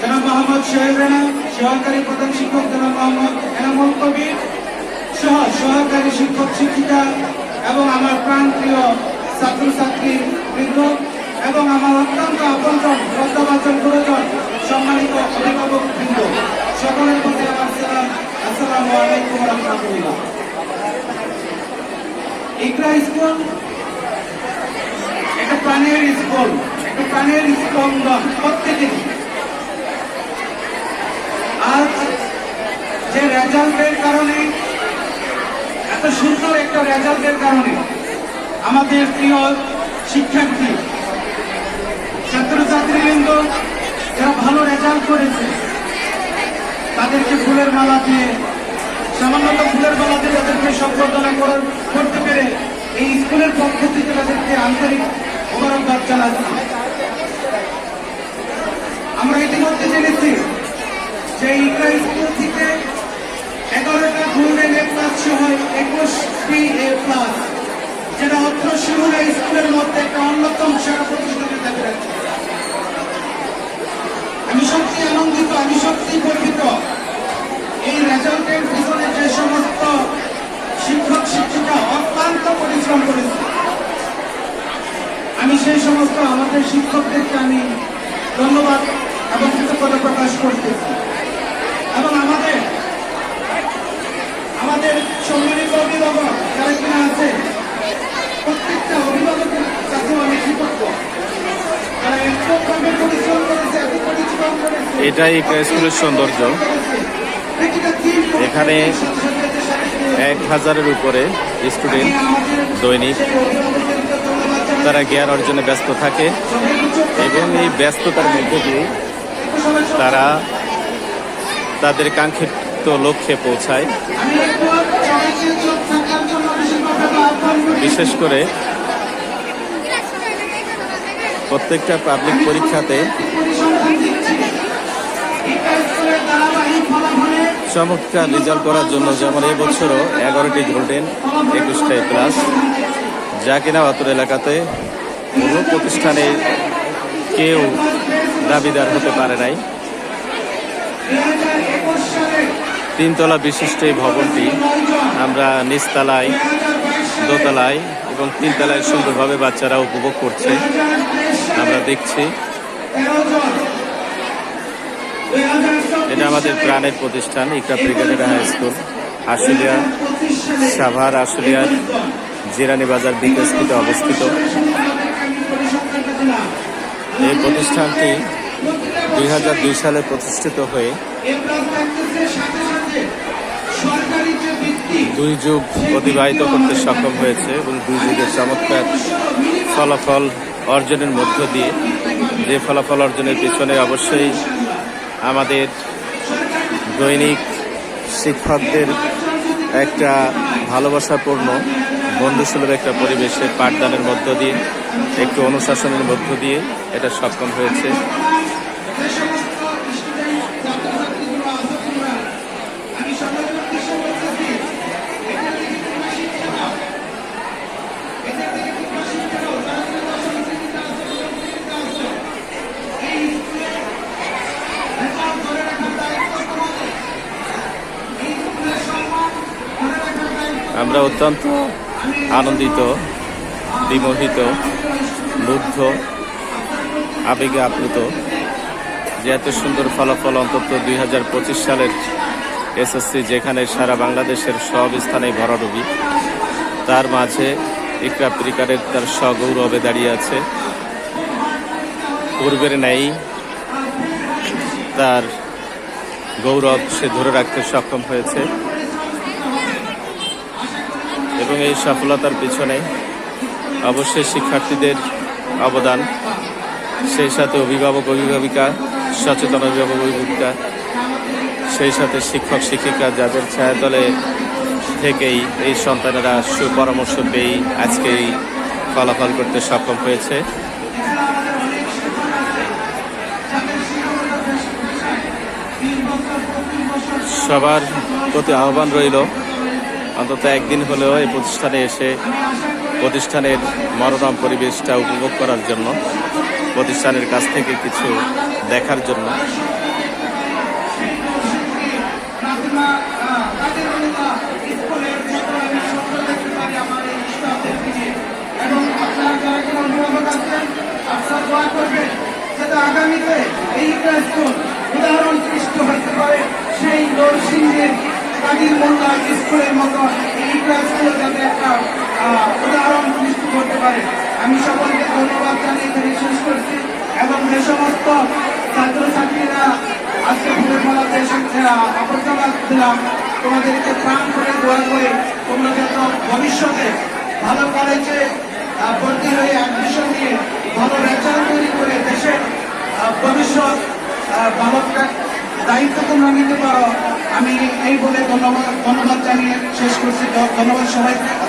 জনাব মোহাম্মদ সোহেল রানা, সহকারী প্রধান শিক্ষক জনাব মোহাম্মদ এনামুল কবির সহ সহকারী শিক্ষক শিক্ষিকা এবং আমার প্রাণপ্রিয় ছাত্রছাত্রী বৃন্দ এবং আমার অত্যন্ত আপনজন, শ্রদ্ধাভাজন গুরুজন, সম্মানিত অভিভাবক বৃন্দ। সকলের প্রতি আমার সালাম আসসালামু আলাইকুম রহমতুল্লাহ ইকরা স্কুল একটা প্রাণের স্কুল একটা প্রাণের স্পন্দন প্রত্যেকেরই আজ যে রেজাল্টের কারণে, এত সুন্দর একটা রেজাল্টের কারণে আমাদের প্রিয় শিক্ষার্থী, ছাত্রছাত্রীবৃন্দ, যারা ভালো রেজাল্ট করেছে, তাদেরকে ফুলের মালা দিয়ে, সামান্যত ফুলের মালা দিয়ে তাদেরকে সম্বর্ধনা করতে পেরে এই স্কুলের পক্ষ থেকে তাদেরকে আন্তরিক মোবারকবাদ জানাচ্ছি। আমরা ইতিমধ্যে জেনেছি যে ইকরা স্কুল থেকে এগারোটা গোল্ডেন এ প্লাস সহ একুশটি এ প্লাস যেটা অত্র শিমুলা স্কুলের মধ্যে একটা অন্যতম সেরা প্রতিষ্ঠানের দাবি রাখছে আমি সত্যি আনন্দিত, আমি সত্যি গর্বিত। এই রেজাল্টের পিছনে যে সমস্ত শিক্ষক, শিক্ষিকা অত্যন্ত পরিশ্রম করেছে। আমি সেই সমস্ত আমাদের শিক্ষকদেরকে আমি ধন্যবাদ এবং কৃতজ্ঞতা প্রকাশ করতেছি এবং আমাদের আমাদের সম্মানিত অভিভাবক যারা কিনা আছে প্রত্যেকটা অভিভাবকের কাছেও আমি কৃতজ্ঞ তারা একভাবে পরিশ্রম করেছে এত পরিশ্রম করেছে এটাই স্কুলের সৌন্দর্য। এখানে এক হাজারের উপরে স্টুডেন্ট, দৈনিক, তারা জ্ঞান অর্জনে ব্যস্ত থাকে এবং এই ব্যস্ততার মধ্যে দিয়ে তারা তাদের কাঙ্ক্ষিত লক্ষ্যে পৌঁছায়। বিশেষ করে প্রত্যেকটা পাবলিক পরীক্ষাতে চমৎকার রেজাল্ট করার জন্য যেমন এবছরও এগারোটি গোল্ডেন একুশটাই প্লাস যা কিনা অতর এলাকাতে কোনো প্রতিষ্ঠানে কেউ দাবিদার হতে পারে নাই। তিনতলা বিশিষ্ট এই ভবনটি আমরা নিচতলায়, দোতলায় এবং তিনতলায় সুন্দরভাবে বাচ্চারা উপভোগ করছে। আমরা দেখছি। এটা আমাদের প্রাণের প্রতিষ্ঠান, ইকরা ব্রিগেডের হাই স্কুল, আশুলিয়া, সাভার আশুলিয়ার জিরানি বাজার বিকেএসপিতে অবস্থিত। এই প্রতিষ্ঠানটি দুই হাজার দুই সালে প্রতিষ্ঠিত হয়ে দুই যুগ অতিবাহিত করতে সক্ষম হয়েছে এবং দুই যুগের চমৎকার ফলাফল অর্জনের মধ্য দিয়ে যে ফলাফল অর্জনের পিছনে অবশ্যই আমাদের দৈনিক শিক্ষকদের একটা ভালোবাসাপূর্ণ বন্ধুসুলভ একটা পরিবেশে পাঠদানের মধ্য দিয়ে, একটু অনুশাসনের মধ্য দিয়ে এটা সক্ষম হয়েছে। আমরা অত্যন্ত আনন্দিত, বিমোহিত, মুগ্ধ, আবেগে আপ্লুত যে এত সুন্দর ফলাফল অন্তত দুই হাজার পঁচিশ সালের এসএসসি, যেখানে সারা বাংলাদেশের সব স্থানে ভরাডুবি, তার মাঝে ইকরা প্রিকারের তার সগৌরবে দাঁড়িয়ে আছে। পূর্বের ন্যায় তার গৌরব সে ধরে রাখতে সক্ষম হয়েছে। এবং এই সফলতার পিছনে অবশ্যই শিক্ষার্থীদের অবদান, সেই সাথে অভিভাবক, অভিভাবিকা, সচেতন অভিভাবক, অভিভাবিকা, সেই সাথে শিক্ষক, শিক্ষিকা যাদের ছায়াতলে থেকেই এই সন্তানেরা সুপরামর্শ পেয়েই আজকে এই ফলাফল করতে সক্ষম হয়েছে। সবার প্রতি আহ্বান রইল অন্তত একদিন হলেও এই প্রতিষ্ঠানে এসে প্রতিষ্ঠানের মনোরম পরিবেশটা উপভোগ করার জন্য, প্রতিষ্ঠানের কাছ থেকে কিছু দেখার জন্য। আগামীতে এই উদাহরণ সৃষ্টি হতে পারে সেই নরসিংহের কাদির মোল্লা স্কুলের মতো ইকরা যাতে একটা উদাহরণ সৃষ্টি করতে পারে। আমি সকলকে ধন্যবাদ জানিয়ে এখানে শেষ করছি এবং যে সমস্ত ছাত্রছাত্রীরা আজকে ফুলের এসেছে অপরচনা দিলাম, তোমাদেরকে প্রাণ করে দোয়া করে তোমরা যত ভবিষ্যতে ভালো কলেজে ভর্তি হয়ে অ্যাডমিশন নিয়ে ভালো রেজাল্ট তৈরি করে দেশের আহ, ভবিষ্যৎ আহ, ভালো একটা দায়িত্ব তোমরা নিতে পারো আমি বলে ধন্যবাদ ধন্যবাদ জানিয়ে শেষ করছি। ধন্যবাদ সবাইকে।